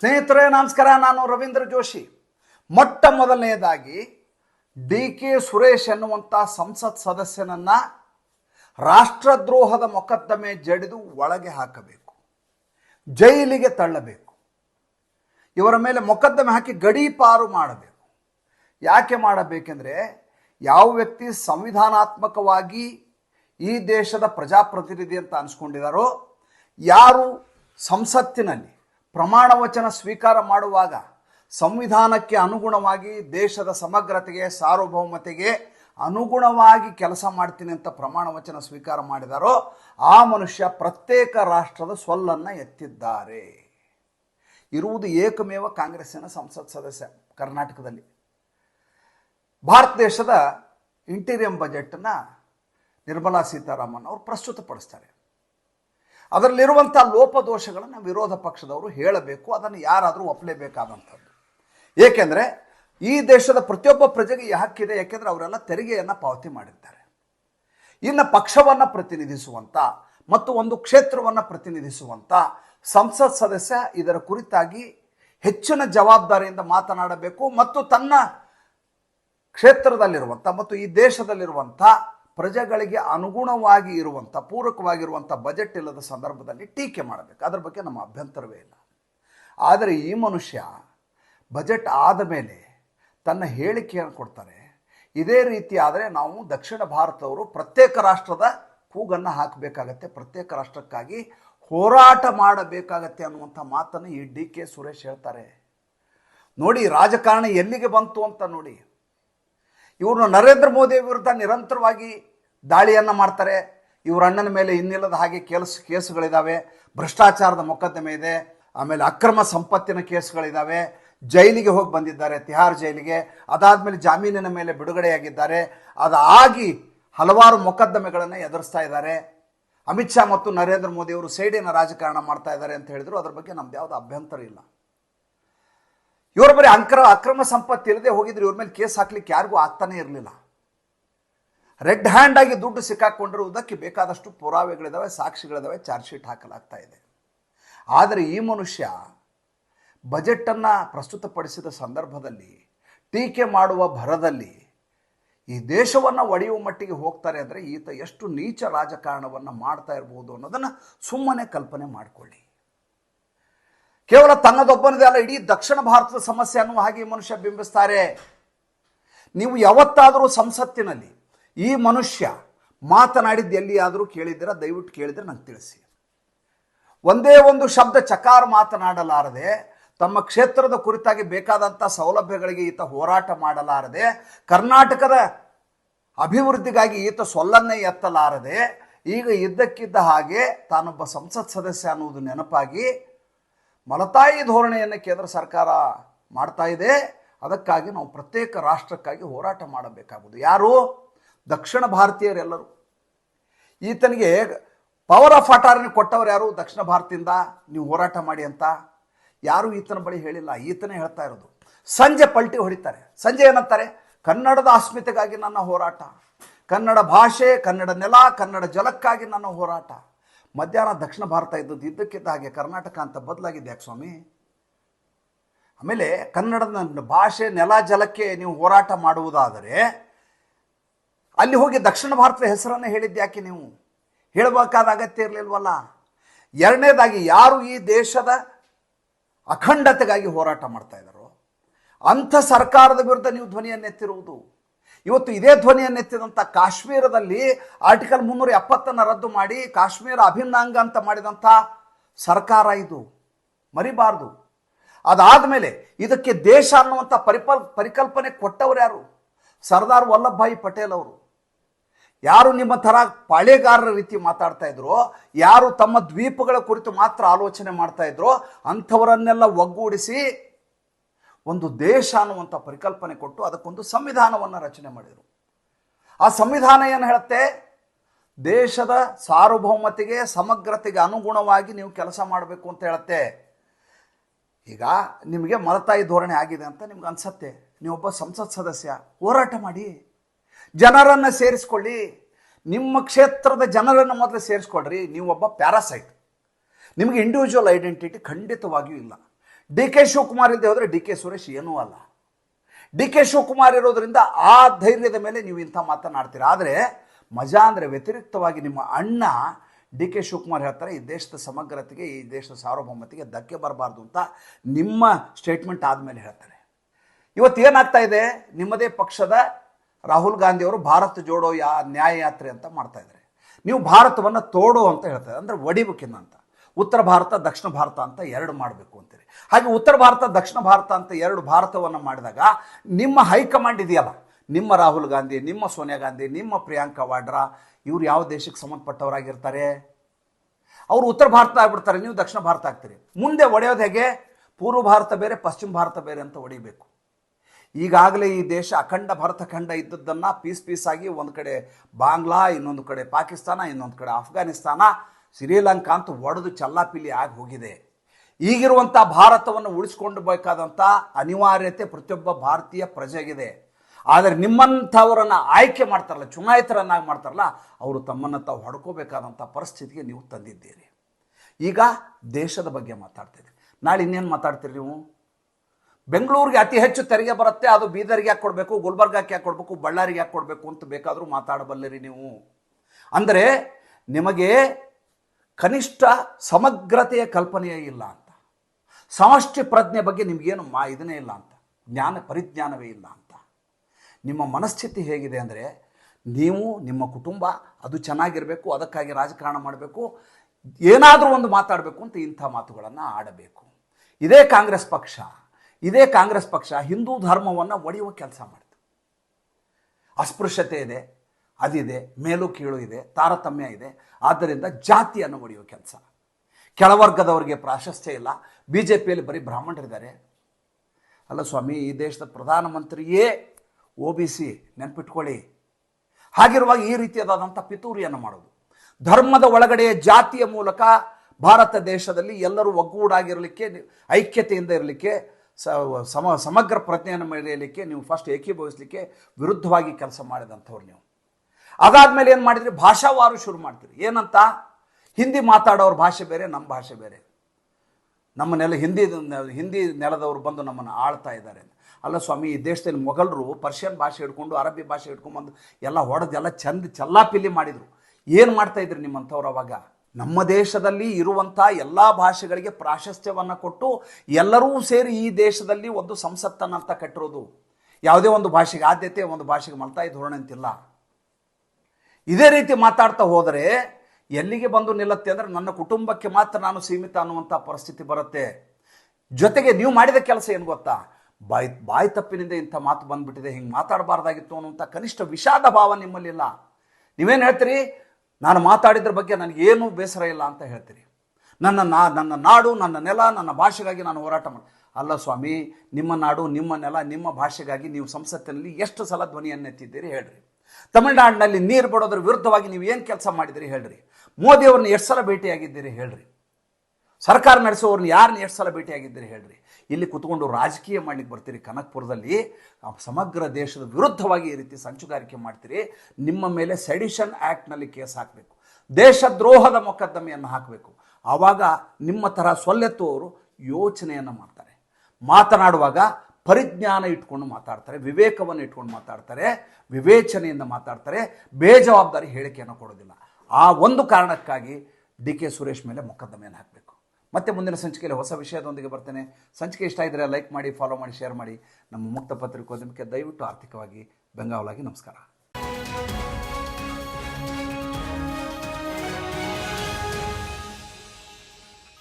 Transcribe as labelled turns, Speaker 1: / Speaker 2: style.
Speaker 1: ಸ್ನೇಹಿತರೆ, ನಮಸ್ಕಾರ. ನಾನು ರವೀಂದ್ರ ಜೋಶಿ. ಮೊಟ್ಟ ಮೊದಲನೆಯದಾಗಿ ಡಿ ಕೆ ಸುರೇಶ್ ಎನ್ನುವಂಥ ಸಂಸತ್ ಸದಸ್ಯನನ್ನ ರಾಷ್ಟ್ರದ್ರೋಹದ ಮೊಕದ್ದಮೆ ಜಡಿದು ಒಳಗೆ ಹಾಕಬೇಕು. ಜೈಲಿಗೆ ತಳ್ಳಬೇಕು. ಇವರ ಮೇಲೆ ಮೊಕದ್ದಮೆ ಹಾಕಿ ಗಡೀಪಾರು ಮಾಡಬೇಕು. ಯಾಕೆ ಮಾಡಬೇಕೆಂದರೆ ಯಾವ ವ್ಯಕ್ತಿ ಸಂವಿಧಾನಾತ್ಮಕವಾಗಿ ಈ ದೇಶದ ಪ್ರಜಾಪ್ರತಿನಿಧಿ ಅಂತ ಅನಿಸ್ಕೊಂಡಿದ್ದಾರೋ ಯಾರು ಸಂಸತ್ತಿನಲ್ಲಿ ಪ್ರಮಾಣ ವಚನ ಸ್ವೀಕಾರ ಮಾಡುವಾಗ ಸಂವಿಧಾನಕ್ಕೆ ಅನುಗುಣವಾಗಿ ದೇಶದ ಸಮಗ್ರತೆಗೆ, ಸಾರ್ವಭೌಮತೆಗೆ ಅನುಗುಣವಾಗಿ ಕೆಲಸ ಮಾಡ್ತೀನಿ ಅಂತ ಪ್ರಮಾಣ ವಚನ ಸ್ವೀಕಾರ ಮಾಡಿದಾರೋ, ಆ ಮನುಷ್ಯ ಪ್ರತ್ಯೇಕ ರಾಷ್ಟ್ರದ ಸೊಲ್ಲನ್ನು ಎತ್ತಿದ್ದಾರೆ. ಇರುವುದು ಏಕಮೇವ ಕಾಂಗ್ರೆಸ್ಸಿನ ಸಂಸತ್ ಸದಸ್ಯ ಕರ್ನಾಟಕದಲ್ಲಿ. ಭಾರತ ದೇಶದ ಇಂಟೀರಿಯಂ ಬಜೆಟನ್ನು ನಿರ್ಮಲಾ ಸೀತಾರಾಮನ್ ಅವರು ಪ್ರಸ್ತುತಪಡಿಸ್ತಾರೆ. ಅದರಲ್ಲಿರುವಂಥ ಲೋಪದೋಷಗಳನ್ನು ವಿರೋಧ ಪಕ್ಷದವರು ಹೇಳಬೇಕು, ಅದನ್ನು ಯಾರಾದರೂ ಒಪ್ಪಲೇಬೇಕಾದಂಥದ್ದು. ಏಕೆಂದರೆ ಈ ದೇಶದ ಪ್ರತಿಯೊಬ್ಬ ಪ್ರಜೆಗೆ ಹಕ್ಕಿದೆ ಯಾಕೆಂದರೆ ಅವರೆಲ್ಲ ತೆರಿಗೆಯನ್ನು ಪಾವತಿ ಮಾಡಿದ್ದಾರೆ. ಇನ್ನು ಪಕ್ಷವನ್ನು ಪ್ರತಿನಿಧಿಸುವಂಥ ಮತ್ತು ಒಂದು ಕ್ಷೇತ್ರವನ್ನು ಪ್ರತಿನಿಧಿಸುವಂಥ ಸಂಸತ್ ಸದಸ್ಯ ಇದರ ಕುರಿತಾಗಿ ಹೆಚ್ಚಿನ ಜವಾಬ್ದಾರಿಯಿಂದ ಮಾತನಾಡಬೇಕು ಮತ್ತು ತನ್ನ ಕ್ಷೇತ್ರದಲ್ಲಿರುವಂಥ ಮತ್ತು ಈ ದೇಶದಲ್ಲಿರುವಂಥ ಪ್ರಜೆಗಳಿಗೆ ಅನುಗುಣವಾಗಿ ಇರುವಂಥ ಪೂರಕವಾಗಿರುವಂಥ ಬಜೆಟ್ ಇಲ್ಲದ ಸಂದರ್ಭದಲ್ಲಿ ಟೀಕೆ ಮಾಡಬೇಕು. ಅದರ ಬಗ್ಗೆ ನಮ್ಮ ಅಭ್ಯಂತರವೇ ಇಲ್ಲ. ಆದರೆ ಈ ಮನುಷ್ಯ ಬಜೆಟ್ ಆದ ಮೇಲೆ ತನ್ನ ಹೇಳಿಕೆಯನ್ನು ಕೊಡ್ತಾರೆ. ಇದೇ ರೀತಿ ಆದರೆ ನಾವು ದಕ್ಷಿಣ ಭಾರತದವರು ಪ್ರತ್ಯೇಕ ರಾಷ್ಟ್ರದ ಕೂಗನ್ನು ಹಾಕಬೇಕಾಗತ್ತೆ. ಪ್ರತ್ಯೇಕ ರಾಷ್ಟ್ರಕ್ಕಾಗಿ ಹೋರಾಟ ಮಾಡಬೇಕಾಗತ್ತೆ ಅನ್ನುವಂಥ ಮಾತನ್ನು ಈ ಡಿ ಕೆ ಸುರೇಶ್ ಹೇಳ್ತಾರೆ. ನೋಡಿ ರಾಜಕಾರಣ ಎಲ್ಲಿಗೆ ಬಂತು ಅಂತ ನೋಡಿ. ಇವರು ನರೇಂದ್ರ ಮೋದಿ ವಿರುದ್ಧ ನಿರಂತರವಾಗಿ ದಾಳಿಯನ್ನು ಮಾಡ್ತಾರೆ. ಇವರ ಅಣ್ಣನ ಮೇಲೆ ಇನ್ನಿಲ್ಲದ ಹಾಗೆ ಕೇಸ್ ಕೇಸುಗಳಿದ್ದಾವೆ ಭ್ರಷ್ಟಾಚಾರದ ಮೊಕದ್ದಮೆ ಇದೆ. ಆಮೇಲೆ ಅಕ್ರಮ ಸಂಪತ್ತಿನ ಕೇಸುಗಳಿದ್ದಾವೆ ಜೈಲಿಗೆ ಹೋಗಿ ಬಂದಿದ್ದಾರೆ, ತಿಹಾರ್ ಜೈಲಿಗೆ. ಅದಾದಮೇಲೆ ಜಾಮೀನಿನ ಮೇಲೆ ಬಿಡುಗಡೆಯಾಗಿದ್ದಾರೆ. ಅದಾಗಿ ಹಲವಾರು ಮೊಕದ್ದಮೆಗಳನ್ನು ಎದುರಿಸ್ತಾ ಇದ್ದಾರೆ. ಅಮಿತ್ ಶಾ ಮತ್ತು ನರೇಂದ್ರ ಮೋದಿ ಅವರು ಸೈಡಿನ ರಾಜಕಾರಣ ಮಾಡ್ತಾ ಇದ್ದಾರೆ ಅಂತ ಹೇಳಿದ್ರು. ಅದ್ರ ಬಗ್ಗೆ ನಮ್ದು ಯಾವುದು ಅಭ್ಯಂತರ ಇಲ್ಲ. ಇವ್ರ ಬರೀ ಅಂಕ್ರ ಅಕ್ರಮ ಸಂಪತ್ತು ಇಲ್ಲದೆ ಹೋಗಿದ್ರು ಇವ್ರ ಮೇಲೆ ಕೇಸ್ ಹಾಕ್ಲಿಕ್ಕೆ ಯಾರಿಗೂ ಆಗ್ತಾನೆ ಇರಲಿಲ್ಲ. ರೆಡ್ ಹ್ಯಾಂಡ್ ಆಗಿ ದುಡ್ಡು ಸಿಕ್ಕಾಕೊಂಡಿರುವುದಕ್ಕೆ ಬೇಕಾದಷ್ಟು ಪುರಾವೆಗಳಿದಾವೆ, ಸಾಕ್ಷಿಗಳಿದಾವೆ ಚಾರ್ಜ್ ಶೀಟ್ ಹಾಕಲಾಗ್ತಾ ಇದೆ. ಆದರೆ ಈ ಮನುಷ್ಯ ಬಜೆಟನ್ನು ಪ್ರಸ್ತುತಪಡಿಸಿದ ಸಂದರ್ಭದಲ್ಲಿ, ಟೀಕೆ ಮಾಡುವ ಭರದಲ್ಲಿ ಈ ದೇಶವನ್ನು ಒಡೆಯುವ ಮಟ್ಟಿಗೆ ಹೋಗ್ತಾರೆ ಅಂದರೆ ಈತ ಎಷ್ಟು ನೀಚ ರಾಜಕಾರಣವನ್ನು ಮಾಡ್ತಾ ಇರ್ಬೋದು ಅನ್ನೋದನ್ನು ಸುಮ್ಮನೆ ಕಲ್ಪನೆ ಮಾಡಿಕೊಳ್ಳಿ. ಕೇವಲ ತನ್ನದೊಬ್ಬನದೇ ಅಲ್ಲ, ಇಡೀ ದಕ್ಷಿಣ ಭಾರತದ ಸಮಸ್ಯೆ ಅನ್ನುವ ಹಾಗೆ ಈ ಮನುಷ್ಯ ಬಿಂಬಿಸ್ತಾರೆ. ನೀವು ಯಾವತ್ತಾದರೂ ಸಂಸತ್ತಿನಲ್ಲಿ ಈ ಮನುಷ್ಯ ಮಾತನಾಡಿದ್ದು ಎಲ್ಲಿಯಾದರೂ ಕೇಳಿದ್ದೀರಾ? ದಯವಿಟ್ಟು ಕೇಳಿದರೆ ನಂಗೆ ತಿಳಿಸಿ. ಒಂದೇ ಒಂದು ಶಬ್ದ ಚಕಾರ ಮಾತನಾಡಲಾರದೆ, ತಮ್ಮ ಕ್ಷೇತ್ರದ ಕುರಿತಾಗಿ ಬೇಕಾದಂಥ ಸೌಲಭ್ಯಗಳಿಗೆ ಈತ ಹೋರಾಟ ಮಾಡಲಾರದೆ, ಕರ್ನಾಟಕದ ಅಭಿವೃದ್ಧಿಗಾಗಿ ಈತ ಸೊಲ್ಲನ್ನೇ ಎತ್ತಲಾರದೆ, ಈಗ ಇದ್ದಕ್ಕಿದ್ದ ಹಾಗೆ ತಾನೊಬ್ಬ ಸಂಸತ್ ಸದಸ್ಯ ಅನ್ನುವುದು ನೆನಪಾಗಿ ಮಲತಾಯಿ ಧೋರಣೆಯನ್ನು ಕೇಂದ್ರ ಸರ್ಕಾರ ಮಾಡ್ತಾ ಇದೆ. ಅದಕ್ಕಾಗಿ ನಾವು ಪ್ರತ್ಯೇಕ ರಾಷ್ಟ್ರಕ್ಕಾಗಿ ಹೋರಾಟ ಮಾಡಬೇಕಾಗುವುದು. ಯಾರು? ದಕ್ಷಿಣ ಭಾರತೀಯರೆಲ್ಲರೂ. ಈತನಿಗೆ ಪವರ್ ಆಫ್ ಅಟಾರ್ನಿ ಕೊಟ್ಟವರು ಯಾರು? ದಕ್ಷಿಣ ಭಾರತದಿಂದ ನೀವು ಹೋರಾಟ ಮಾಡಿ ಅಂತ. ಯಾರು ಈತನ ಬಳಿ ಹೇಳಿಲ್ಲ. ಈತನೇ ಹೇಳ್ತಾ ಇರೋದು. ಸಂಜೆ ಪಲ್ಟಿ ಹೊಡಿತಾರೆ. ಸಂಜೆ ಏನಂತಾರೆ? ಕನ್ನಡದ ಅಸ್ಮಿತೆಗಾಗಿ ನನ್ನ ಹೋರಾಟ. ಕನ್ನಡ ಭಾಷೆ, ಕನ್ನಡ ನೆಲ, ಕನ್ನಡ ಜಲಕ್ಕಾಗಿ ನನ್ನ ಹೋರಾಟ. ಮಧ್ಯಾಹ್ನ ದಕ್ಷಿಣ ಭಾರತ ಇದ್ದದ್ದು ಇದ್ದಕ್ಕಿದ್ದ ಹಾಗೆ ಕರ್ನಾಟಕ ಅಂತ ಬದಲಾಗಿದೆ ಯಾಕೆ ಸ್ವಾಮಿ? ಆಮೇಲೆ ಕನ್ನಡದ ಭಾಷೆ ನೆಲ ಜಲಕ್ಕೆ ನೀವು ಹೋರಾಟ ಮಾಡುವುದಾದರೆ ಅಲ್ಲಿ ಹೋಗಿ ದಕ್ಷಿಣ ಭಾರತದ ಹೆಸರನ್ನು ಹೇಳಿದ್ದು ಯಾಕೆ ನೀವು? ಹೇಳಬೇಕಾದ ಅಗತ್ಯ ಇರಲಿಲ್ವಲ್ಲ? ಎರಡನೇದಾಗಿ ಯಾರು ಈ ದೇಶದ ಅಖಂಡತೆಗಾಗಿ ಹೋರಾಟ ಮಾಡ್ತಾ ಇದ್ದಾರೋ? ಅಂಥ ಸರ್ಕಾರದ ವಿರುದ್ಧ ನೀವು ಧ್ವನಿಯನ್ನೆತ್ತಿರುವುದು. ಇವತ್ತು ಇದೇ ಧ್ವನಿಯನ್ನೆತ್ತಿದಂಥ ಕಾಶ್ಮೀರದಲ್ಲಿ ಆರ್ಟಿಕಲ್ ಮುನ್ನೂರ ಎಪ್ಪತ್ತನ್ನು ರದ್ದು ಮಾಡಿ ಕಾಶ್ಮೀರ ಅಭಿನ್ನಾಂಗ ಅಂತ ಮಾಡಿದಂಥ ಸರ್ಕಾರ ಇದು. ಮರಿಬಾರ್ದು. ಅದಾದ ಮೇಲೆ ಇದಕ್ಕೆ ದೇಶ ಅನ್ನುವಂಥ ಪರಿಪಲ್, ಪರಿಕಲ್ಪನೆ ಕೊಟ್ಟವರು ಯಾರು? ಸರ್ದಾರ್ ವಲ್ಲಭಭಾಯಿ ಪಟೇಲ್ ಅವರು. ಯಾರು ನಿಮ್ಮ ಥರ ಪಾಳೆಗಾರರ ರೀತಿ ಮಾತಾಡ್ತಾ ಇದ್ರೋ? ಯಾರು ತಮ್ಮ ದ್ವೀಪಗಳ ಕುರಿತು ಮಾತ್ರ ಆಲೋಚನೆ ಮಾಡ್ತಾ ಇದ್ರೋ? ಅಂಥವರನ್ನೆಲ್ಲ ಒಗ್ಗೂಡಿಸಿ ಒಂದು ದೇಶ ಅನ್ನುವಂಥ ಪರಿಕಲ್ಪನೆ ಕೊಟ್ಟು ಅದಕ್ಕೊಂದು ಸಂವಿಧಾನವನ್ನು ರಚನೆ ಮಾಡಿದರು. ಆ ಸಂವಿಧಾನ ಏನು ಹೇಳುತ್ತೆ? ದೇಶದ ಸಾರ್ವಭೌಮತೆಗೆ ಸಮಗ್ರತೆಗೆ ಅನುಗುಣವಾಗಿ ನೀವು ಕೆಲಸ ಮಾಡಬೇಕು ಅಂತ ಹೇಳುತ್ತೆ. ಈಗ ನಿಮಗೆ ಮಲತಾಯಿ ಧೋರಣೆ ಆಗಿದೆ ಅಂತ ನಿಮ್ಗೆ ಅನಿಸತ್ತೆ. ನೀವೊಬ್ಬ ಸಂಸತ್ ಸದಸ್ಯ, ಹೋರಾಟ ಮಾಡಿ. ಜನರನ್ನು ಸೇರಿಸ್ಕೊಳ್ಳಿ. ನಿಮ್ಮ ಕ್ಷೇತ್ರದ ಜನರನ್ನು ಮೊದಲು ಸೇರಿಸ್ಕೊಳ್ರಿ. ನೀವು ಒಬ್ಬ ಪ್ಯಾರಾಸೈಟ್ ನಿಮಗೆ ಇಂಡಿವಿಜುವಲ್ ಐಡೆಂಟಿಟಿ ಖಂಡಿತವಾಗಿಯೂ ಇಲ್ಲ. ಡಿ ಕೆ ಶಿವಕುಮಾರ್ ಅಂತ ಹೋದರೆ ಡಿ ಕೆ ಸುರೇಶ್ ಏನೂ ಅಲ್ಲ. ಡಿ ಕೆ ಶಿವಕುಮಾರ್ ಇರೋದ್ರಿಂದ ಆ ಧೈರ್ಯದ ಮೇಲೆ ನೀವು ಇಂಥ ಮಾತನಾಡ್ತೀರಾ? ಆದರೆ ಮಜಾ ಅಂದರೆ ವ್ಯತಿರಿಕ್ತವಾಗಿ ನಿಮ್ಮ ಅಣ್ಣ ಡಿ ಕೆ ಶಿವಕುಮಾರ್ ಹೇಳ್ತಾರೆ, ಈ ದೇಶದ ಸಮಗ್ರತೆಗೆ, ಈ ದೇಶದ ಸಾರ್ವಭೌಮತೆಗೆ ಧಕ್ಕೆ ಬರಬಾರ್ದು ಅಂತ ನಿಮ್ಮ ಸ್ಟೇಟ್ಮೆಂಟ್ ಆದಮೇಲೆ ಹೇಳ್ತಾರೆ. ಇವತ್ತು ಏನಾಗ್ತಾ ಇದೆ? ನಿಮ್ಮದೇ ಪಕ್ಷದ ರಾಹುಲ್ ಗಾಂಧಿಯವರು ಭಾರತ ಜೋಡೋ ಯಾ ನ್ಯಾಯ ಯಾತ್ರೆ ಅಂತ ಮಾಡ್ತಾ ಇದ್ದಾರೆ. ನೀವು ಭಾರತವನ್ನು ತೋಡೋ ಅಂತ ಹೇಳ್ತಾರೆ. ಅಂದರೆ ಒಡಿಬೇಕಿನ್ನ ಅಂತ ಉತ್ತರ ಭಾರತ, ದಕ್ಷಿಣ ಭಾರತ ಅಂತ ಎರಡು ಮಾಡಬೇಕು ಅಂತೀರಿ. ಹಾಗೆ ಉತ್ತರ ಭಾರತ, ದಕ್ಷಿಣ ಭಾರತ ಅಂತ ಎರಡು ಭಾರತವನ್ನು ಮಾಡಿದಾಗ ನಿಮ್ಮ ಹೈಕಮಾಂಡ್ ಇದೆಯಲ್ಲ, ನಿಮ್ಮ ರಾಹುಲ್ ಗಾಂಧಿ, ನಿಮ್ಮ ಸೋನಿಯಾ ಗಾಂಧಿ, ನಿಮ್ಮ ಪ್ರಿಯಾಂಕಾ ವಾಡ್ರಾ, ಇವ್ರು ಯಾವ ದೇಶಕ್ಕೆ ಸಂಬಂಧಪಟ್ಟವರಾಗಿರ್ತಾರೆ? ಅವರು ಉತ್ತರ ಭಾರತ ಆಗ್ಬಿಡ್ತಾರೆ, ನೀವು ದಕ್ಷಿಣ ಭಾರತ ಆಗ್ತೀರಿ. ಮುಂದೆ ಒಡೆಯೋದು ಹೇಗೆ? ಪೂರ್ವ ಭಾರತ ಬೇರೆ, ಪಶ್ಚಿಮ ಭಾರತ ಬೇರೆ ಅಂತ ಹೊಡಿಬೇಕು ಈಗಾಗಲೇ ಈ ದೇಶ ಅಖಂಡ ಭಾರತ ಖಂಡ ಇದ್ದದ್ದನ್ನು ಪೀಸ್ ಪೀಸ್ ಆಗಿ ಒಂದು ಕಡೆ ಬಾಂಗ್ಲಾ, ಇನ್ನೊಂದು ಕಡೆ ಪಾಕಿಸ್ತಾನ, ಇನ್ನೊಂದು ಕಡೆ ಅಫ್ಘಾನಿಸ್ತಾನ ಶ್ರೀಲಂಕಾ ಅಂತ ಒಡೆದು ಚಲ್ಲಾಪಿಲ್ಲಿ ಆಗಿ ಹೋಗಿದೆ. ಈಗಿರುವಂಥ ಭಾರತವನ್ನು ಉಳಿಸ್ಕೊಂಡು ಬೇಕಾದಂಥ ಅನಿವಾರ್ಯತೆ ಪ್ರತಿಯೊಬ್ಬ ಭಾರತೀಯ ಪ್ರಜೆಗಿದೆ. ಆದರೆ ನಿಮ್ಮಂಥವರನ್ನು ಆಯ್ಕೆ ಮಾಡ್ತಾರಲ್ಲ, ಚುನಾಯಿತರನ್ನಾಗಿ ಮಾಡ್ತಾರಲ್ಲ, ಅವರು ತಮ್ಮನ್ನು ತಾವು ಹೊಡ್ಕೋಬೇಕಾದಂಥ ಪರಿಸ್ಥಿತಿಗೆ ನೀವು ತಂದಿದ್ದೀರಿ. ಈಗ ದೇಶದ ಬಗ್ಗೆ ಮಾತಾಡ್ತಿದ್ದೀರಿ ನಾಳೆ ಇನ್ನೇನು ಮಾತಾಡ್ತೀರಿ ನೀವು? ಬೆಂಗಳೂರಿಗೆ ಅತಿ ಹೆಚ್ಚು ತೆರಿಗೆ ಬರುತ್ತೆ, ಅದು ಬೀದರ್ಗೆ ಯಾಕೆ ಕೊಡಬೇಕು, ಗುಲ್ಬರ್ಗಾಕ್ಕೆ ಯಾಕೆ ಕೊಡಬೇಕು, ಬಳ್ಳಾರಿಗೆ ಯಾಕೆ ಕೊಡಬೇಕು ಅಂತ ಬೇಕಾದರೂ ಮಾತಾಡಬಲ್ಲರಿ ನೀವು. ಅಂದರೆ ನಿಮಗೆ ಕನಿಷ್ಠ ಸಮಗ್ರತೆಯ ಕಲ್ಪನೆಯೇ ಇಲ್ಲ ಅಂತ. ಸಮಷ್ಟಿ ಪ್ರಜ್ಞೆ ಬಗ್ಗೆ ನಿಮಗೇನು ಮಾ, ಇದನ್ನೇ ಇಲ್ಲ ಅಂತ. ಜ್ಞಾನ ಪರಿಜ್ಞಾನವೇ ಇಲ್ಲ ಅಂತ. ನಿಮ್ಮ ಮನಸ್ಥಿತಿ ಹೇಗಿದೆ ಅಂದರೆ ನೀವು, ನಿಮ್ಮ ಕುಟುಂಬ ಅದು ಚೆನ್ನಾಗಿರಬೇಕು, ಅದಕ್ಕಾಗಿ ರಾಜಕಾರಣ ಮಾಡಬೇಕು, ಏನಾದರೂ ಒಂದು ಮಾತಾಡಬೇಕು ಅಂತ ಇಂಥ ಮಾತುಗಳನ್ನು ಆಡಬೇಕು. ಇದೇ ಕಾಂಗ್ರೆಸ್ ಪಕ್ಷ, ಇದೇ ಕಾಂಗ್ರೆಸ್ ಪಕ್ಷ ಹಿಂದೂ ಧರ್ಮವನ್ನು ಒಡೆಯುವ ಕೆಲಸ ಮಾಡಿತು. ಅಸ್ಪೃಶ್ಯತೆ ಇದೆ ಅದಿದೆ, ಮೇಲು ಕೀಳು ಇದೆ, ತಾರತಮ್ಯ ಇದೆ. ಆದ್ದರಿಂದ ಜಾತಿಯನ್ನು ಒಡೆಯುವ ಕೆಲಸ. ಕೆಳವರ್ಗದವರಿಗೆ ಪ್ರಾಶಸ್ತ್ಯ ಇಲ್ಲ. ಬಿ ಜೆ ಪಿಯಲ್ಲಿ ಬರೀ ಬ್ರಾಹ್ಮಣರಿದ್ದಾರೆ. ಅಲ್ಲ ಸ್ವಾಮಿ, ಈ ದೇಶದ ಪ್ರಧಾನಮಂತ್ರಿಯೇ ಒ ಬಿ ಸಿ ನೆನ್ಪಿಟ್ಕೊಳ್ಳಿ. ಹಾಗಿರುವಾಗ ಈ ರೀತಿಯಾದಂಥ ಪಿತೂರಿಯನ್ನು ಮಾಡೋದು. ಧರ್ಮದ ಒಳಗಡೆ ಜಾತಿಯ ಮೂಲಕ ಭಾರತ ದೇಶದಲ್ಲಿ ಎಲ್ಲರೂ ಒಗ್ಗೂಡಾಗಿರಲಿಕ್ಕೆ, ಐಕ್ಯತೆಯಿಂದ ಇರಲಿಕ್ಕೆ ಸಮ, ಸಮಗ್ರ ಪ್ರಜ್ಞೆಯನ್ನು ಮೆರೆಯಲಿಕ್ಕೆ ನೀವು ಫಸ್ಟ್ ಏಕೀಭವಿಸಲಿಕ್ಕೆ ವಿರುದ್ಧವಾಗಿ ಕೆಲಸ ಮಾಡಿದಂಥವ್ರು ನೀವು. ಅದಾದ್ಮೇಲೆ ಏನು ಮಾಡಿದ್ರಿ? ಭಾಷಾವಾರು ಶುರು ಮಾಡ್ತೀರಿ. ಏನಂತ? ಹಿಂದಿ ಮಾತಾಡೋರ ಭಾಷೆ ಬೇರೆ ನಮ್ಮ ಭಾಷೆ ಬೇರೆ. ನಮ್ಮ ನೆಲ ಹಿಂದಿ ಹಿಂದಿ ನೆಲದವರು ಬಂದು ನಮ್ಮನ್ನು ಆಳ್ತಾ ಇದ್ದಾರೆ. ಅಲ್ಲ ಸ್ವಾಮಿ, ಈ ದೇಶದಲ್ಲಿ ಮೊಘಲರು ಪರ್ಷಿಯನ್ ಭಾಷೆ ಹಿಡ್ಕೊಂಡು ಅರಬ್ಬಿ ಭಾಷೆ ಹಿಡ್ಕೊಂಡ್ಬಂದು ಎಲ್ಲ ಹೊಡೆದೆಲ್ಲ ಚಂದ ಚಲ್ಲಾಪಿಲ್ಲಿ ಮಾಡಿದರು. ಏನು ಮಾಡ್ತಾ ಇದ್ರಿ ನಿಮ್ಮಂಥವ್ರು ಅವಾಗ? ನಮ್ಮ ದೇಶದಲ್ಲಿ ಇರುವಂಥ ಎಲ್ಲ ಭಾಷೆಗಳಿಗೆ ಪ್ರಾಶಸ್ತ್ಯವನ್ನು ಕೊಟ್ಟು ಎಲ್ಲರೂ ಸೇರಿ ಈ ದೇಶದಲ್ಲಿ ಒಂದು ಸಂಸತ್ತನ್ನು ಅಂತ ಕಟ್ಟಿರೋದು. ಯಾವುದೇ ಒಂದು ಭಾಷೆಗೆ ಆದ್ಯತೆ, ಒಂದು ಭಾಷೆಗೆ ಮಲ್ತಾಯಿ ಧೋರಣೆ ಅಂತಿಲ್ಲ. ಇದೇ ರೀತಿ ಮಾತಾಡ್ತಾ ಹೋದರೆ ಎಲ್ಲಿಗೆ ಬಂದು ನಿಲ್ಲತ್ತೆ ಅಂದರೆ ನನ್ನ ಕುಟುಂಬಕ್ಕೆ ಮಾತ್ರ ನಾನು ಸೀಮಿತ ಅನ್ನುವಂಥ ಪರಿಸ್ಥಿತಿ ಬರುತ್ತೆ. ಜೊತೆಗೆ ನೀವು ಮಾಡಿದ ಕೆಲಸ ಏನು ಗೊತ್ತಾ? ಬಾಯಿ ಬಾಯಿ ತಪ್ಪಿನಿಂದ ಇಂಥ ಮಾತು ಬಂದ್ಬಿಟ್ಟಿದೆ, ಹಿಂಗೆ ಮಾತಾಡಬಾರ್ದಾಗಿತ್ತು ಅನ್ನುವಂಥ ಕನಿಷ್ಠ ವಿಷಾದ ಭಾವ ನಿಮ್ಮಲ್ಲಿಲ್ಲ. ನೀವೇನು ಹೇಳ್ತೀರಿ? ನಾನು ಮಾತಾಡಿದ್ರ ಬಗ್ಗೆ ನನಗೇನು ಬೇಸರ ಇಲ್ಲ ಅಂತ ಹೇಳ್ತೀರಿ. ನನ್ನ ನಾ, ನನ್ನ ನಾಡು, ನನ್ನ ನೆಲ, ನನ್ನ ಭಾಷೆಗಾಗಿ ನಾನು ಹೋರಾಟ ಮಾಡಿ, ಅಲ್ಲ ಸ್ವಾಮಿ, ನಿಮ್ಮ ನಾಡು, ನಿಮ್ಮ ನೆಲ, ನಿಮ್ಮ ಭಾಷೆಗಾಗಿ ನೀವು ಸಂಸತ್ತಿನಲ್ಲಿ ಎಷ್ಟು ಸಲ ಧ್ವನಿಯನ್ನೆತ್ತಿದ್ದೀರಿ ಹೇಳ್ರಿ. ತಮಿಳುನಾಡಿನಲ್ಲಿ ನೀರು ಬಿಡೋದ್ರ ವಿರುದ್ಧವಾಗಿ ನೀವು ಏನು ಕೆಲಸ ಮಾಡಿದಿರಿ ಹೇಳ್ರಿ. ಮೋದಿಯವ್ರನ್ನ ಎಷ್ಟು ಸಲ ಭೇಟಿಯಾಗಿದ್ದೀರಿ ಹೇಳ್ರಿ. ಸರ್ಕಾರ ನಡೆಸೋರ್ನ ಯಾರನ್ನ ಎಷ್ಟು ಸಲ ಭೇಟಿಯಾಗಿದ್ದೀರಿ ಹೇಳ್ರಿ. ಇಲ್ಲಿ ಕುತ್ಕೊಂಡು ರಾಜಕೀಯ ಮಾಡ್ಲಿಕ್ಕೆ ಬರ್ತೀರಿ ಕನಕ್ಪುರದಲ್ಲಿ. ಸಮಗ್ರ ದೇಶದ ವಿರುದ್ಧವಾಗಿ ಈ ರೀತಿ ಸಂಚುಗಾರಿಕೆ ಮಾಡ್ತೀರಿ. ನಿಮ್ಮ ಮೇಲೆ ಸೆಡಿಷನ್ ಆ್ಯಕ್ಟ್ನಲ್ಲಿ ಕೇಸ್ ಹಾಕಬೇಕು. ದೇಶದ್ರೋಹದ ಮೊಕದ್ದಮೆಯನ್ನು ಹಾಕಬೇಕು. ಆವಾಗ ನಿಮ್ಮ ಥರ ಸೊಲ್ಲೆತ್ತುವವರು ಯೋಚನೆಯನ್ನು ಮಾಡ್ತಾರೆ. ಮಾತನಾಡುವಾಗ ಪರಿಜ್ಞಾನ ಇಟ್ಕೊಂಡು ಮಾತಾಡ್ತಾರೆ, ವಿವೇಕವನ್ನು ಇಟ್ಕೊಂಡು ಮಾತಾಡ್ತಾರೆ, ವಿವೇಚನೆಯಿಂದ ಮಾತಾಡ್ತಾರೆ, ಬೇಜವಾಬ್ದಾರಿ ಹೇಳಿಕೆಯನ್ನು ಕೊಡೋದಿಲ್ಲ. ಆ ಒಂದು ಕಾರಣಕ್ಕಾಗಿ ಡಿ ಕೆ ಸುರೇಶ್ ಮೇಲೆ ಮೊಕದ್ದಮೆಯನ್ನು ಹಾಕಬೇಕು. ಮತ್ತೆ ಮುಂದಿನ ಸಂಚಿಕೆಯಲ್ಲಿ ಹೊಸ ವಿಷಯದೊಂದಿಗೆ ಬರ್ತೇನೆ. ಸಂಚಿಕೆ ಇಷ್ಟ ಇದ್ದರೆ ಲೈಕ್ ಮಾಡಿ ಫಾಲೋ ಮಾಡಿ ಶೇರ್ ಮಾಡಿ. ನಮ್ಮ ಮುಕ್ತ ಪತ್ರಿಕೋದ್ಯಮಕ್ಕೆ ದಯವಿಟ್ಟು ಆರ್ಥಿಕವಾಗಿ ಬೆಂಗಾವಲಾಗಿ ನಮಸ್ಕಾರ.